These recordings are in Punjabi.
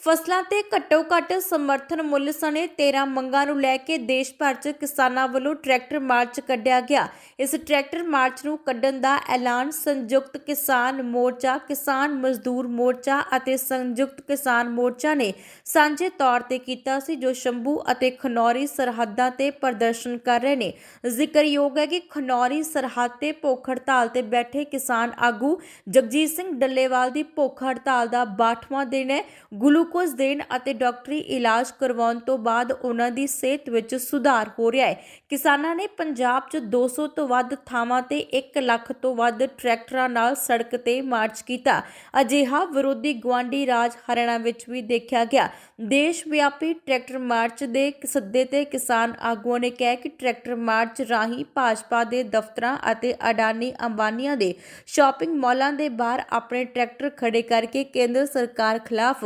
ਫਸਲਾਂ ਤੇ ਘੱਟੋ ਘੱਟ ਸਮਰਥਨ ਮੁੱਲ ਸਣੇ 13 ਮੰਗਾਂ ਨੂੰ ਲੈ ਕੇ ਦੇਸ਼ ਭਰ 'ਚ ਕਿਸਾਨਾਂ ਵੱਲੋਂ ਟਰੈਕਟਰ ਮਾਰਚ ਕੱਢਿਆ ਗਿਆ। ਇਸ ਟਰੈਕਟਰ ਮਾਰਚ ਨੂੰ ਕੱਢਣ ਦਾ ਐਲਾਨ ਸੰਯੁਕਤ ਕਿਸਾਨ ਮੋਰਚਾ, ਕਿਸਾਨ ਮਜ਼ਦੂਰ ਮੋਰਚਾ ਅਤੇ ਸੰਯੁਕਤ ਕਿਸਾਨ ਮੋਰਚਾ ਨੇ ਸਾਂਝੇ ਤੌਰ ਤੇ ਕੀਤਾ ਸੀ, ਜੋ ਸ਼ੰਭੂ ਅਤੇ ਖਨੌਰੀ ਸਰਹੱਦਾਂ ਤੇ ਪ੍ਰਦਰਸ਼ਨ ਕਰ ਰਹੇ ਨੇ। ਜ਼ਿਕਰਯੋਗ ਹੈ ਕਿ ਖਨੌਰੀ ਸਰਹੱਦ ਤੇ ਭੁੱਖ ਹੜਤਾਲ ਤੇ ਬੈਠੇ ਕਿਸਾਨ ਆਗੂ ਜਗਜੀਤ ਸਿੰਘ ਡੱਲੇਵਾਲ ਦੀ ਭੁੱਖ ਹੜਤਾਲ ਦਾ 62ਵਾਂ ਦਿਨ ਹੈ। ਗੁਲੂ ਗਲੂਕੋਜ਼ ਦੇਣ ਅਤੇ ਡਾਕਟਰੀ ਇਲਾਜ ਕਰਵਾਉਣ ਤੋਂ ਬਾਅਦ ਉਹਨਾਂ ਦੀ ਸਿਹਤ ਵਿੱਚ ਸੁਧਾਰ ਹੋ ਰਿਹਾ ਹੈ। ਕਿਸਾਨਾਂ ਨੇ ਪੰਜਾਬ 'ਚ 200 ਤੋਂ ਵੱਧ ਥਾਵਾਂ ਤੇ 1 ਲੱਖ ਤੋਂ ਵੱਧ ਟਰੈਕਟਰਾਂ ਨਾਲ ਸੜਕ ਤੇ ਮਾਰਚ ਕੀਤਾ। ਅਜਿਹਾ ਵਿਰੋਧੀ ਗਵਾਂਡੀ ਰਾਜ ਹਰਿਆਣਾ ਵਿੱਚ ਵੀ ਦੇਖਿਆ ਗਿਆ। ਦੇਸ਼ ਵਿਆਪੀ ਟਰੈਕਟਰ ਮਾਰਚ ਦੇ ਸੱਦੇ ਤੇ ਕਿਸਾਨ ਆਗੂਆਂ ਨੇ ਕਿਹਾ ਕਿ ਟਰੈਕਟਰ ਮਾਰਚ ਰਾਹੀਂ ਭਾਜਪਾ ਦੇ ਦਫ਼ਤਰਾਂ ਅਤੇ ਅਡਾਨੀ ਅੰਬਾਨੀਆਂ ਦੇ ਸ਼ਾਪਿੰਗ ਮਾਲਾਂ ਦੇ ਬਾਹਰ ਆਪਣੇ ਟਰੈਕਟਰ ਖੜੇ ਕਰਕੇ ਕੇਂਦਰ ਸਰਕਾਰ ਖਿਲਾਫ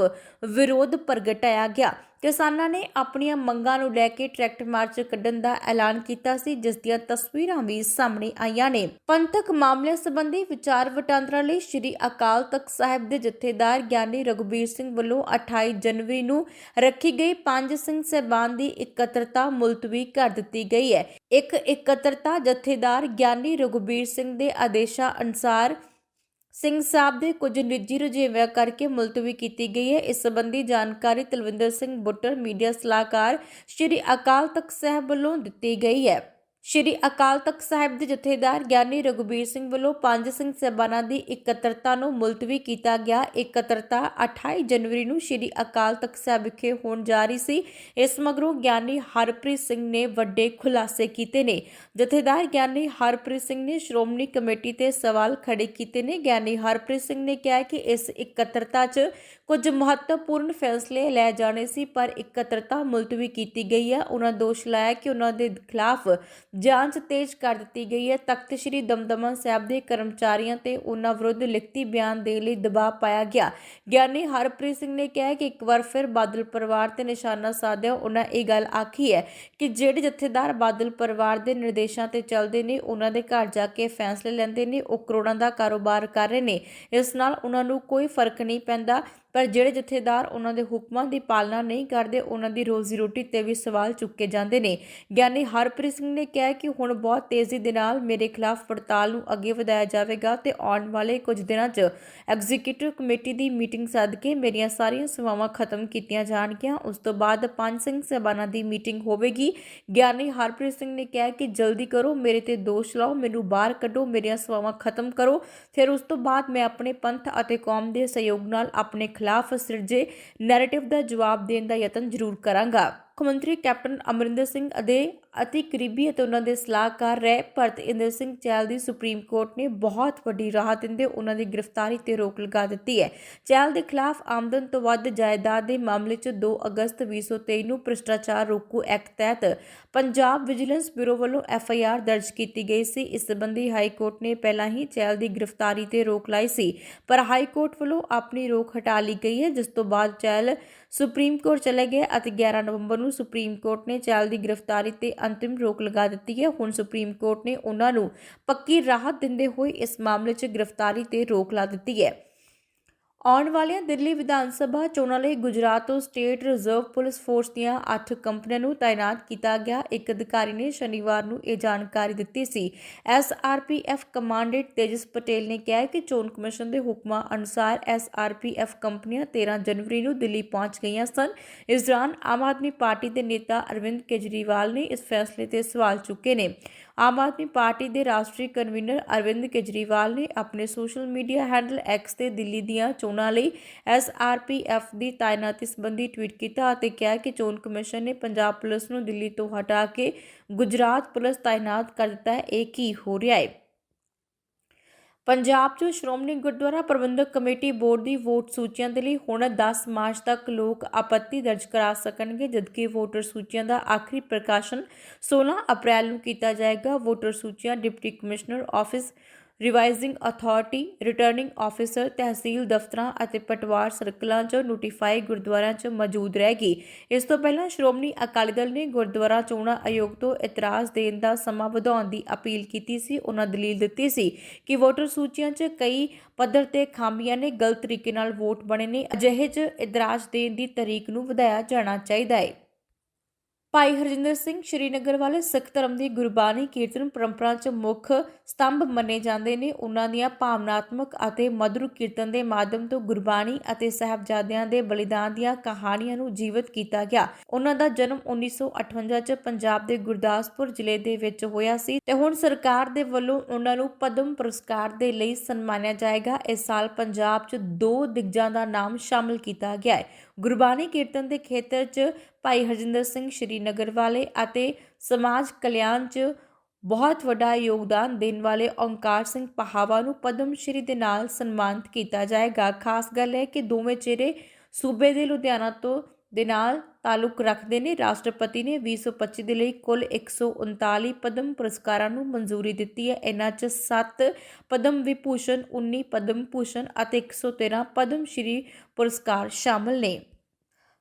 ਵਿਰੋਧ ਪ੍ਰਗਟਾਇਆ ਗਿਆ। ਕਿਸਾਨਾਂ ਨੇ ਆਪਣੀਆਂ ਮੰਗਾਂ ਨੂੰ ਲੈ ਕੇ ਟਰੈਕਟਰ ਮਾਰਚ ਕੱਢਣ ਦਾ ਐਲਾਨ ਕੀਤਾ ਸੀ, ਜਿਸ ਦੀਆਂ ਤਸਵੀਰਾਂ ਵੀ ਸਾਹਮਣੇ ਆਈਆਂ ਨੇ। ਪੰਥਕ ਮਾਮਲੇ ਸੰਬੰਧੀ ਵਿਚਾਰ ਵਟਾਂਦਰਾ ਲਈ ਸ੍ਰੀ ਅਕਾਲ ਤਖਤ ਸਾਹਿਬ ਦੇ ਜਥੇਦਾਰ ਗਿਆਨੀ ਰਘੁਬੀਰ ਸਿੰਘ ਵੱਲੋਂ 28 ਜਨਵਰੀ ਨੂੰ ਰੱਖੀ ਗਈ ਪੰਜ ਸਿੰਘ ਸਹਿਬਾਨ ਦੀ ਇਕੱਤਰਤਾ ਮੁਲਤਵੀ ਕਰ ਦਿੱਤੀ ਗਈ ਹੈ। ਇੱਕ ਇਕੱਤਰਤਾ ਜਥੇਦਾਰ ਗਿਆਨੀ ਰਘੁਬੀਰ ਸਿੰਘ ਦੇ ਆਦੇਸ਼ਾਂ ਅਨੁਸਾਰ ਸਿੰਘ ਸਾਹਿਬ ਦੇ ਕੁਝ ਨਿੱਜੀ ਰੁਝੇਵਿਆਂ ਕਰਕੇ ਮੁਲਤਵੀ ਕੀਤੀ ਗਈ ਹੈ। ਇਸ ਸੰਬੰਧੀ ਜਾਣਕਾਰੀ ਤਲਵਿੰਦਰ ਸਿੰਘ ਬੁੱਟਰ, ਮੀਡੀਆ ਸਲਾਹਕਾਰ ਸ਼੍ਰੀ ਅਕਾਲ ਤਖਤ ਸਾਹਿਬ ਵੱਲੋਂ ਦਿੱਤੀ ਗਈ ਹੈ। ਸ਼੍ਰੀ ਅਕਾਲ ਤਖਤ ਸਾਹਿਬ ਦੇ ਜਥੇਦਾਰ ਗਿਆਨੀ ਰਘੁਬੀਰ ਸਿੰਘ ਵੱਲੋਂ ਪੰਜ ਸਿੰਘ ਸਹਿਬਾਨਾਂ ਦੀ ਇਕੱਤਰਤਾ ਨੂੰ ਮੁਲਤਵੀ ਕੀਤਾ ਗਿਆ। ਇਕੱਤਰਤਾ 28 ਜਨਵਰੀ ਨੂੰ ਸ਼੍ਰੀ ਅਕਾਲ ਤਖਤ ਸਾਹਿਬ ਵਿਖੇ ਹੋਣ ਜਾ ਰਹੀ ਸੀ। ਇਸ ਮਗਰੋਂ ਗਿਆਨੀ ਹਰਪ੍ਰੀਤ ਸਿੰਘ ਨੇ ਵੱਡੇ ਖੁਲਾਸੇ ਕੀਤੇ ਨੇ। ਜਥੇਦਾਰ ਗਿਆਨੀ ਹਰਪ੍ਰੀਤ ਸਿੰਘ ਨੇ ਸ਼੍ਰੋਮਣੀ ਕਮੇਟੀ ਤੇ ਸਵਾਲ ਖੜੇ ਕੀਤੇ ਨੇ। ਗਿਆਨੀ ਹਰਪ੍ਰੀਤ ਸਿੰਘ ਨੇ ਕਿਹਾ ਕਿ ਇਸ ਇਕੱਤਰਤਾ 'ਚ ਕੁਝ ਮਹੱਤਵਪੂਰਨ ਫੈਸਲੇ ਲੈ ਜਾਣੇ ਸੀ, ਪਰ ਇਕੱਤਰਤਾ ਮੁਲਤਵੀ ਕੀਤੀ ਗਈ ਹੈ। ਉਹਨਾਂ ਦੋਸ਼ ਲਾਇਆ ਕਿ ਉਹਨਾਂ ਦੇ ਖਿਲਾਫ ਜਾਂਚ ਤੇਜ਼ ਕਰ ਦਿੱਤੀ ਗਈ ਹੈ। ਤਖਤ ਸ੍ਰੀ ਦਮਦਮਾ ਸਾਹਿਬ ਦੇ ਕਰਮਚਾਰੀਆਂ ਤੇ ਉਹਨਾਂ ਵਿਰੁੱਧ ਲਿਖਤੀ ਬਿਆਨ ਦੇਣ ਲਈ ਦਬਾਅ ਪਾਇਆ ਗਿਆ। ਗਿਆਨੀ ਹਰਪ੍ਰੀਤ ਸਿੰਘ ਨੇ ਕਿਹਾ ਕਿ ਇੱਕ ਵਾਰ ਫਿਰ ਬਾਦਲ ਪਰਿਵਾਰ ਤੇ ਨਿਸ਼ਾਨਾ ਸਾਧਿਆ ਉਹਨਾਂ ਇਹ ਗੱਲ ਆਖੀ ਹੈ ਕਿ ਜਿਹੜੇ ਜਥੇਦਾਰ ਬਾਦਲ ਪਰਿਵਾਰ ਦੇ ਨਿਰਦੇਸ਼ਾਂ ਤੇ ਚੱਲਦੇ ਨੇ ਉਹਨਾਂ ਦੇ ਘਰ ਜਾ ਕੇ ਫੈਸਲੇ ਲੈਂਦੇ ਨੇ, ਉਹ ਕਰੋੜਾਂ ਦਾ ਕਾਰੋਬਾਰ ਕਰ ਰਹੇ ਨੇ। ਇਸ ਨਾਲ ਉਹਨਾਂ ਨੂੰ ਕੋਈ ਫ਼ਰਕ ਨਹੀਂ ਪੈਂਦਾ। ਪਰ ਜਿਹੜੇ ਜਥੇਦਾਰ ਉਹਨਾਂ ਦੇ ਹੁਕਮਾਂ ਦੀ ਪਾਲਣਾ ਨਹੀਂ ਕਰਦੇ, ਉਹਨਾਂ ਦੀ ਰੋਜ਼ੀ ਰੋਟੀ ਤੇ ਵੀ ਸਵਾਲ ਚੁੱਕੇ ਜਾਂਦੇ ਨੇ। ਗਿਆਨੀ ਹਰਪ੍ਰੀਤ ਸਿੰਘ ਨੇ ਕਿਹਾ ਕਿ ਹੁਣ ਬਹੁਤ ਤੇਜ਼ੀ ਦੇ ਨਾਲ ਮੇਰੇ ਖਿਲਾਫ ਪੜਤਾਲ ਨੂੰ ਅੱਗੇ ਵਧਾਇਆ ਜਾਵੇਗਾ ਤੇ ਆਉਣ ਵਾਲੇ ਕੁਝ ਦਿਨਾਂ 'ਚ ਐਗਜ਼ੀਕਿਊਟਿਵ ਕਮੇਟੀ ਦੀ ਮੀਟਿੰਗ ਸੱਦ ਕੇ ਮੇਰੀਆਂ ਸਾਰੀਆਂ ਸੇਵਾਵਾਂ ਖਤਮ ਕੀਤੀਆਂ ਜਾਣਗੀਆਂ। ਉਸ ਤੋਂ ਬਾਅਦ ਪੰਜ ਸਿੰਘ ਸਹਿਬਾਨਾਂ ਦੀ ਮੀਟਿੰਗ ਹੋਵੇਗੀ। ਗਿਆਨੀ ਹਰਪ੍ਰੀਤ ਸਿੰਘ ਨੇ ਕਿਹਾ ਕਿ ਜਲਦੀ ਕਰੋ, ਮੇਰੇ ਤੇ ਦੋਸ਼ ਲਾਓ, ਮੈਨੂੰ ਬਾਹਰ ਕੱਢੋ, ਮੇਰੀਆਂ ਸੇਵਾਵਾਂ ਖਤਮ ਕਰੋ। ਫਿਰ ਉਸ ਤੋਂ ਬਾਅਦ ਮੈਂ ਆਪਣੇ ਪੰਥ ਅਤੇ ਕੌਮ ਦੇ ਸਹਿਯੋਗ ਨਾਲ ਆਪਣੇ ਖਿਲਾਫ ਖਿਲਾਫ਼ ਸਿਰਜੇ ਨੈਰੇਟਿਵ ਦਾ ਜਵਾਬ ਦੇਣ ਦਾ ਯਤਨ ਜ਼ਰੂਰ ਕਰਾਂਗਾ। ਮੁੱਖ ਮੰਤਰੀ ਕੈਪਟਨ ਅਮਰਿੰਦਰ ਸਿੰਘ ਅਤੇ ਅਤੀ ਕਰੀਬੀ ਅਤੇ ਉਹਨਾਂ ਦੇ ਸਲਾਹਕਾਰ ਰਹਿ ਭਰਤ ਇੰਦਰ ਸਿੰਘ ਚਹਿਲ ਦੀ ਸੁਪਰੀਮ ਕੋਰਟ ਨੇ ਬਹੁਤ ਵੱਡੀ ਰਾਹਤ ਦਿੰਦੇ ਉਹਨਾਂ ਦੀ ਗ੍ਰਿਫਤਾਰੀ ਤੇ ਰੋਕ ਲਗਾ ਦਿੱਤੀ ਹੈ। ਚਹਿਲ ਦੇ ਖਿਲਾਫ ਆਮਦਨ ਤੋਂ ਵੱਧ ਜਾਇਦਾਦ ਦੇ ਮਾਮਲੇ 'ਚ 2 ਅਗਸਤ 2023 ਨੂੰ ਭ੍ਰਿਸ਼ਟਾਚਾਰ ਰੋਕੂ ਐਕਟ ਤਹਿਤ ਪੰਜਾਬ ਵਿਜੀਲੈਂਸ ਬਿਊਰੋ ਵੱਲੋਂ ਐਫ ਆਈ ਆਰ ਦਰਜ ਕੀਤੀ ਗਈ ਸੀ। ਇਸ ਸੰਬੰਧੀ ਹਾਈ ਕੋਰਟ ਨੇ ਪਹਿਲਾਂ ਹੀ ਚਹਿਲ ਦੀ ਗ੍ਰਿਫਤਾਰੀ ਤੇ ਰੋਕ ਲਾਈ ਸੀ। ਪਰ ਹਾਈ ਕੋਰਟ ਵੱਲੋਂ ਆਪਣੀ ਰੋਕ ਹਟਾ ਲਈ ਗਈ ਹੈ, ਜਿਸ ਤੋਂ ਬਾਅਦ ਚਹਿਲ ਸੁਪਰੀਮ ਕੋਰਟ ਚਲੇ ਗਏ ਅਤੇ 11 ਨਵੰਬਰ ਨੂੰ ਸੁਪਰੀਮ ਕੋਰਟ ਨੇ ਚਹਿਲ ਦੀ ਗ੍ਰਿਫਤਾਰੀ ਤੇ ਅੰਤਿਮ ਰੋਕ ਲਗਾ ਦਿੱਤੀ ਹੈ। ਹੁਣ ਸੁਪਰੀਮ ਕੋਰਟ ਨੇ ਉਹਨਾਂ ਨੂੰ ਪੱਕੀ ਰਾਹਤ ਦਿੰਦੇ ਹੋਏ ਇਸ ਮਾਮਲੇ 'ਚ ਗ੍ਰਿਫਤਾਰੀ ਤੇ ਰੋਕ ਲਾ ਦਿੱਤੀ ਹੈ। ਆਉਣ ਵਾਲੀਆਂ ਦਿੱਲੀ ਵਿਧਾਨ ਸਭਾ ਚੋਣਾਂ ਲਈ ਗੁਜਰਾਤ ਤੋਂ ਸਟੇਟ ਰਿਜ਼ਰਵ ਪੁਲਿਸ ਫੋਰਸ ਦੀਆਂ 8 ਕੰਪਨੀਆਂ ਨੂੰ ਤਾਇਨਾਤ ਕੀਤਾ ਗਿਆ। ਇੱਕ ਅਧਿਕਾਰੀ ਨੇ ਸ਼ਨੀਵਾਰ ਨੂੰ ਇਹ ਜਾਣਕਾਰੀ ਦਿੱਤੀ ਸੀ। ਐਸਆਰਪੀਐਫ ਕਮਾਂਡੈਂਟ ਤੇਜਸ ਪਟੇਲ ਨੇ ਕਿਹਾ ਕਿ ਚੋਣ ਕਮਿਸ਼ਨ ਦੇ ਹੁਕਮਾਂ ਅਨੁਸਾਰ ਐਸਆਰਪੀਐਫ ਕੰਪਨੀਆਂ 13 ਜਨਵਰੀ ਨੂੰ ਦਿੱਲੀ ਪਹੁੰਚ ਗਈਆਂ ਸਨ। ਇਸ ਦੌਰਾਨ ਆਮ ਆਦਮੀ ਪਾਰਟੀ ਦੇ ਨੇਤਾ ਅਰਵਿੰਦ ਕੇਜਰੀਵਾਲ ਨੇ ਇਸ ਫੈਸਲੇ ਤੇ ਸਵਾਲ ਚੁੱਕੇ ਨੇ। ਆਮ ਆਦਮੀ ਪਾਰਟੀ ਦੇ ਰਾਸ਼ਟਰੀ ਕਨਵੀਨਰ ਅਰਵਿੰਦ ਕੇਜਰੀਵਾਲ ਨੇ ਆਪਣੇ ਸੋਸ਼ਲ ਮੀਡੀਆ ਹੈਂਡਲ ਐਕਸ ਤੇ ਦਿੱਲੀ ਦੀਆਂ ਚੋਣਾਂ ਲਈ ਐਸਆਰਪੀਐਫ ਦੀ ਤਾਇਨਾਤੀ ਸੰਬੰਧੀ ਟਵੀਟ ਕੀਤਾ ਅਤੇ ਕਿਹਾ ਕਿ ਚੋਣ ਕਮਿਸ਼ਨ ਨੇ ਪੰਜਾਬ ਪੁਲਿਸ ਨੂੰ ਦਿੱਲੀ ਤੋਂ ਹਟਾ ਕੇ ਗੁਜਰਾਤ ਪੁਲਿਸ ਤਾਇਨਾਤ ਕਰ ਦਿੱਤਾ ਹੈ। ਇਹ ਕੀ ਹੋ ਰਿਹਾ ਹੈ? ਪੰਜਾਬ 'ਚ ਸ਼੍ਰੋਮਣੀ ਗੁਰਦੁਆਰਾ ਪ੍ਰਬੰਧਕ ਕਮੇਟੀ ਬੋਰਡ ਦੀ ਵੋਟ ਸੂਚੀਆਂ ਦੇ ਲਈ ਹੁਣ 10 ਮਾਰਚ ਤੱਕ ਲੋਕ ਆਪੱਤੀ ਦਰਜ ਕਰਾ ਸਕਣਗੇ, ਜਦਕਿ ਵੋਟਰ ਸੂਚੀਆਂ ਦਾ ਆਖਰੀ ਪ੍ਰਕਾਸ਼ਨ 16 ਅਪ੍ਰੈਲ ਨੂੰ ਕੀਤਾ ਜਾਏਗਾ। ਵੋਟਰ ਸੂਚੀਆਂ deputy commissioner office revising authority returning officer tehsil ਦਫ਼ਤਰਾਂ ਅਤੇ ਪਟਵਾਰ ਸਰਕਲਾਂ 'ਚ ਨੋਟੀਫਾਈ ਗੁਰਦੁਆਰਿਆਂ 'ਚ ਮੌਜੂਦ ਰਹੇਗੀ ਇਸ ਤੋਂ ਪਹਿਲਾਂ ਸ਼੍ਰੋਮਣੀ ਅਕਾਲੀ ਦਲ ਨੇ ਗੁਰਦੁਆਰਾ ਚੋਣਾਂ ਆਯੋਗ ਤੋਂ ਇਤਰਾਜ਼ ਦੇਣ ਦਾ ਸਮਾਂ ਵਧਾਉਣ ਦੀ ਅਪੀਲ ਕੀਤੀ ਸੀ। ਉਹਨਾਂ ਦਲੀਲ ਦਿੱਤੀ ਸੀ ਕਿ ਵੋਟਰ ਸੂਚੀਆਂ 'ਚ ਕਈ ਪੱਧਰ ਤੇ ਖਾਮੀਆਂ ਨੇ, ਗਲਤ ਤਰੀਕੇ ਨਾਲ ਵੋਟ ਬਣੇ ਨੇ। ਅਜਿਹੇ 'ਚ ਇਤਰਾਜ਼ ਦੇਣ ਦੀ ਤਰੀਕ ਨੂੰ ਵਧਾਇਆ ਜਾਣਾ ਚਾਹੀਦਾ ਹੈ ਭਾਈ ਹਰਜਿੰਦਰ ਸਿੰਘ ਸ਼੍ਰੀਨਗਰ ਵਾਲੇ ਸਿੱਖ ਧਰਮ ਦੀ ਗੁਰਬਾਣੀ ਕੀਰਤਨ ਪਰੰਪਰਾ 'ਚ ਮੁੱਖ ਸਤੰਭ ਮੰਨੇ ਜਾਂਦੇ ਨੇ। ਉਹਨਾਂ ਦੀਆਂ ਭਾਵਨਾਤਮਕ ਅਤੇ ਮਧੁਰ ਕੀਰਤਨ ਦੇ ਮਾਧਿਅਮ ਤੋਂ ਗੁਰਬਾਣੀ ਅਤੇ ਸਾਹਿਬਜ਼ਾਦਿਆਂ ਦੇ ਬਲੀਦਾਨ ਦੀਆਂ ਕਹਾਣੀਆਂ ਨੂੰ ਜੀਵਤ ਕੀਤਾ ਗਿਆ। ਉਹਨਾਂ ਦਾ ਜਨਮ 1958 'ਚ ਪੰਜਾਬ ਦੇ ਗੁਰਦਾਸਪੁਰ ਜ਼ਿਲ੍ਹੇ ਦੇ ਵਿੱਚ ਹੋਇਆ ਸੀ ਤੇ ਹੁਣ ਸਰਕਾਰ ਦੇ ਵੱਲੋਂ ਉਹਨਾਂ ਨੂੰ ਪਦਮ ਪੁਰਸਕਾਰ ਦੇ ਲਈ ਸਨਮਾਨਿਆ ਜਾਏਗਾ। ਇਸ ਸਾਲ ਪੰਜਾਬ 'ਚ ਦੋ ਦਿਗਜਾਂ ਦਾ ਨਾਮ ਸ਼ਾਮਲ ਕੀਤਾ ਗਿਆ ਹੈ। ਗੁਰਬਾਣੀ ਕੀਰਤਨ ਦੇ ਖੇਤਰ 'ਚ ਭਾਈ ਹਰਜਿੰਦਰ ਸਿੰਘ ਸ਼੍ਰੀਨਗਰ ਵਾਲੇ ਅਤੇ ਸਮਾਜ ਕਲਿਆਣ 'ਚ ਬਹੁਤ ਵੱਡਾ ਯੋਗਦਾਨ ਦੇਣ ਵਾਲੇ ਓਂਕਾਰ ਸਿੰਘ ਪਹਾਵਾ ਨੂੰ ਪਦਮ ਸ਼੍ਰੀ ਦੇ ਨਾਲ ਸਨਮਾਨਿਤ ਕੀਤਾ ਜਾਏਗਾ। ਖਾਸ ਗੱਲ ਹੈ ਕਿ ਦੋਵੇਂ ਚਿਹਰੇ ਸੂਬੇ ਦੇ ਲੁਧਿਆਣਾ ਤੋਂ ਦੇ ਨਾਲ ਤਾਲੁਕ ਰੱਖਦੇ ਨੇ। ਰਾਸ਼ਟਰਪਤੀ ਨੇ 2025 ਦੇ ਲਈ ਕੁੱਲ 139 ਪਦਮ ਪੁਰਸਕਾਰਾਂ ਨੂੰ ਮਨਜ਼ੂਰੀ ਦਿੱਤੀ ਹੈ। ਇਹਨਾਂ 'ਚ 7 ਪਦਮ ਵਿਭੂਸ਼ਣ 19 ਪਦਮ ਭੂਸ਼ਣ ਅਤੇ 113 ਪਦਮ ਸ਼੍ਰੀ ਪੁਰਸਕਾਰ ਸ਼ਾਮਲ ਨੇ।